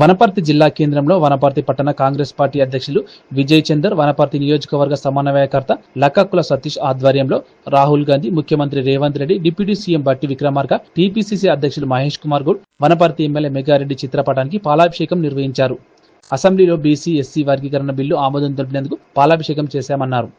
వనపర్తి జిల్లా కేంద్రంలో వనపర్తి పట్టణ కాంగ్రెస్ పార్టీ అధ్యక్షులు విజయ్ చందర్ వనపర్తి నియోజకవర్గ సమన్వయకర్త లక్కక్కుల సతీష్ ఆధ్వర్యంలో రాహుల్ గాంధీ ముఖ్యమంత్రి రేవంత్ రెడ్డి డిప్యూటీ సీఎం బట్టి విక్రమార్క టీపీసీసీ అధ్యక్షులు మహేష్ కుమార్ గౌడ్ వనపర్తి ఎమ్మెల్యే మెగారెడ్డి చిత్రపటానికి పాలాభిషేకం నిర్వహించారు. అసెంబ్లీలో బీసీ ఎస్సీ వర్గీకరణ బిల్లు ఆమోదం తెలిపినందుకు పాలాభిషేకం చేశామన్నారు.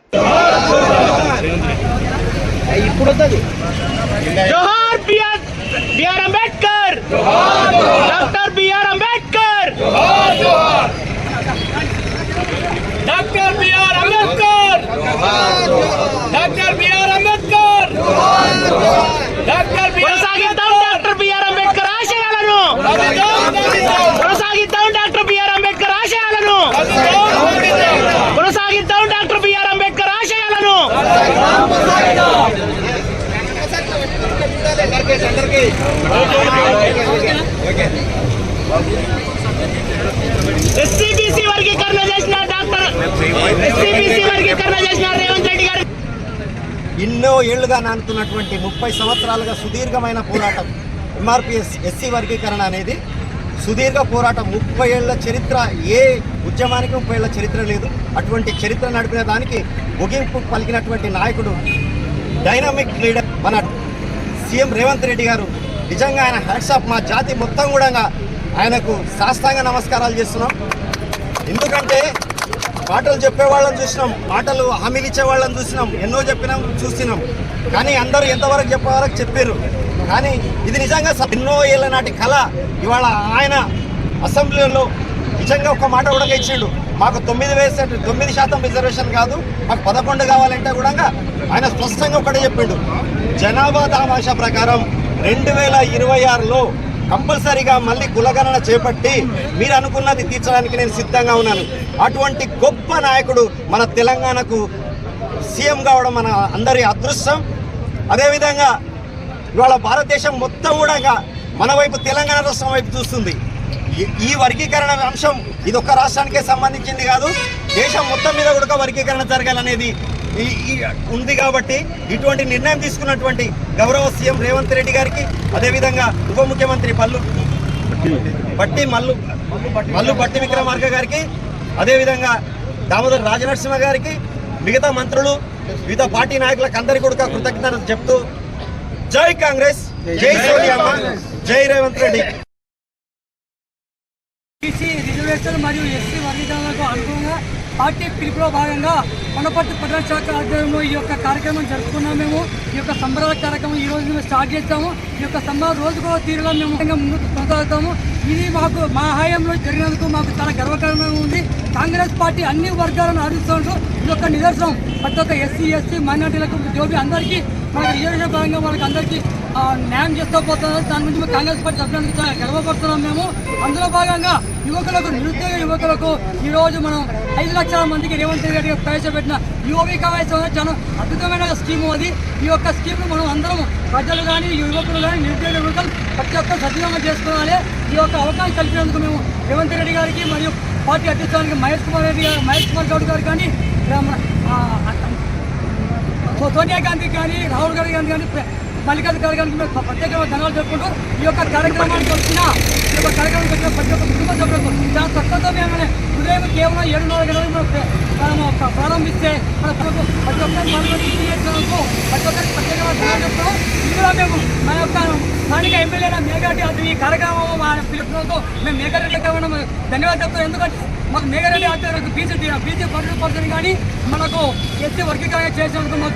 ఎస్సీబీసీ వర్గీకరణ చేసిన డాక్టర్ ఎస్సీబీసీ వర్గీకరణ చేసిన రేవంత్ రెడ్డి గారు. ఎన్నో ఏళ్ళుగా నానుతున్నటువంటి ముప్పై సంవత్సరాలుగా సుదీర్ఘమైన పోరాటం ఎంఆర్పిఎస్ ఎస్సీ వర్గీకరణ అనేది సుదీర్ఘ పోరాటం. ముప్పై ఏళ్ళ చరిత్ర ఏ ఉద్యమానికి ముప్పై ఏళ్ళ చరిత్ర లేదు. అటువంటి చరిత్ర నడిపిన దానికి ముగింపు పలికినటువంటి నాయకుడు డైనమిక్ లీడర్ మన సీఎం రేవంత్ రెడ్డి గారు. నిజంగా ఆయన హ్యాట్సాప్ మా జాతి మొత్తం కూడా ఆయనకు సాష్టాంగ నమస్కారాలు చేస్తున్నాం. ఎందుకంటే మాటలు చెప్పే వాళ్ళని చూసినాం మాటలు హామీలు ఇచ్చేవాళ్ళని చూసినాం ఎన్నో చెప్పినాం చూసినాం. కానీ అందరూ ఎంతవరకు చెప్పేవరకు చెప్పారు కానీ ఇది నిజంగా ఎన్నో ఏళ్ళ నాటి కళ. ఇవాళ ఆయన అసెంబ్లీలో నిజంగా ఒక మాట కూడా ఇచ్చిండు మాకు తొమ్మిది వేసే తొమ్మిది శాతం రిజర్వేషన్ కాదు. మాకు పదకొండు కావాలంటే కూడా ఆయన స్పష్టంగా ఒకటే చెప్పిండు. జనాభా దామాష ప్రకారం రెండు వేల ఇరవై ఆరులో కంపల్సరీగా మళ్ళీ కులగణన చేపట్టి మీరు అనుకున్నది తీర్చడానికి నేను సిద్ధంగా ఉన్నాను. అటువంటి గొప్ప నాయకుడు మన తెలంగాణకు సీఎం కావడం మన అందరి అదృష్టం. అదేవిధంగా ఇవాళ భారతదేశం మొత్తం కూడా మన వైపు తెలంగాణ రాష్ట్రం వైపు చూస్తుంది. ఈ- ఈ వర్గీకరణ అంశం ఇది ఒక్క రాష్ట్రానికే సంబంధించింది కాదు. దేశం మొత్తం మీద కూడా వర్గీకరణ జరగాలనేది ఉంది కాబట్టి ఇటువంటి నిర్ణయం తీసుకున్నటువంటి గౌరవ సీఎం రేవంత్ రెడ్డి గారికి అదేవిధంగా ఉప ముఖ్యమంత్రి పల్లు బట్టి మల్లు మల్లు బట్టి విక్రమార్క గారికి అదేవిధంగా దామోదర్ రాజనరసింహ గారికి మిగతా మంత్రులు వివిధ పార్టీ నాయకులకు అందరికీ కూడా కృతజ్ఞతలు చెప్తూ జై కాంగ్రెస్ జై సోనియా జై రేవంత్ రెడ్డి. రిజర్వేషన్ మరియు ఎస్సీ వర్గీకరణకు అనుగుణంగా పార్టీ పిలుపులో భాగంగా వనపర్తి పట్టణ శాఖ ఆధ్వర్యంలో ఈ యొక్క కార్యక్రమం జరుపుకున్నాం మేము. ఈ యొక్క సంబరాల కార్యక్రమం ఈ రోజు మేము స్టార్ట్ చేస్తాము. ఈ యొక్క సంబరాలు రోజుకో తీరుగా మేము ముందుకు కొనసాగుతాము. ఇది మాకు మా హయాంలో జరిగినందుకు మాకు చాలా గర్వకారణంగా ఉంది. కాంగ్రెస్ పార్టీ అన్ని వర్గాలను ఆదిస్తుంటూ ఇది యొక్క నిదర్శనం ప్రతి ఒక్క ఎస్సీ ఎస్సీ మైనార్టీలకు జోబి అందరికీ మనకు రిజర్వేషన్ పరంగా వాళ్ళకి అందరికీ న్యాయం చేస్తూ పోతున్నారు. దాని గురించి మేము కాంగ్రెస్ పార్టీ సభ్యులకు చాలా గర్వపడుతున్నాం మేము. అందులో భాగంగా యువకులకు నిరుద్యోగ యువకులకు ఈరోజు మనం ఐదు లక్షల మందికి రేవంత్ రెడ్డి గారు ప్రవేశపెట్టిన యువీ కావాల్సిన చాలా అద్భుతమైన స్కీము అది. ఈ యొక్క స్కీమ్ మనం అందరం ప్రజలు కానీ యువకులు కానీ నిరుద్యోగ యువకులు ప్రతి ఒక్కరు సద్వినియోగం చేసుకోవాలి. ఈ యొక్క అవకాశం కల్పినందుకు మేము రేవంత్ రెడ్డి గారికి మరియు పార్టీ అధ్యక్షురానికి మహేష్ కుమార్ రెడ్డి గారు మహేష్ కుమార్ గౌడ్ గారు కానీ సో సోనియా గాంధీ కానీ రాహుల్ గాంధీ గాంధీ కానీ మల్లికార్జున ఖర్గే మేము ప్రత్యేకంగా ధన్యవాదాలు చెప్పుకుంటూ ఈ యొక్క కార్యక్రమానికి వచ్చిన ఈ యొక్క కార్యక్రమానికి వచ్చిన ప్రతి ఒక్క కుటుంబ సభ్యులకు చాలా తక్కువతో మేము ఉదయం కేవలం ఏడున్నర గంటలకు మనం ప్రారంభిస్తే మన ప్రతి ఒక్కరికి ఒక్కరి చేసినందుకు ప్రతి ఒక్కరికి ప్రత్యేకంగా ధన్యవాదాలు చెప్తున్నాం ఇది మేము మా యొక్క స్థానిక ఎమ్మెల్యే మేఘాటి అతని ఈ కార్యక్రమం మా పిలుపునందుకు మేము మేఘాటి కావడం ధన్యవాదాలు చెప్తాం ఎందుకంటే మాకు మేఘారెడ్డి ఆధ్వర్యంలో బీసీ బీసీ పర్సన్ కానీ మనకు ఎస్సీ వర్గీకరణ చేసినందుకు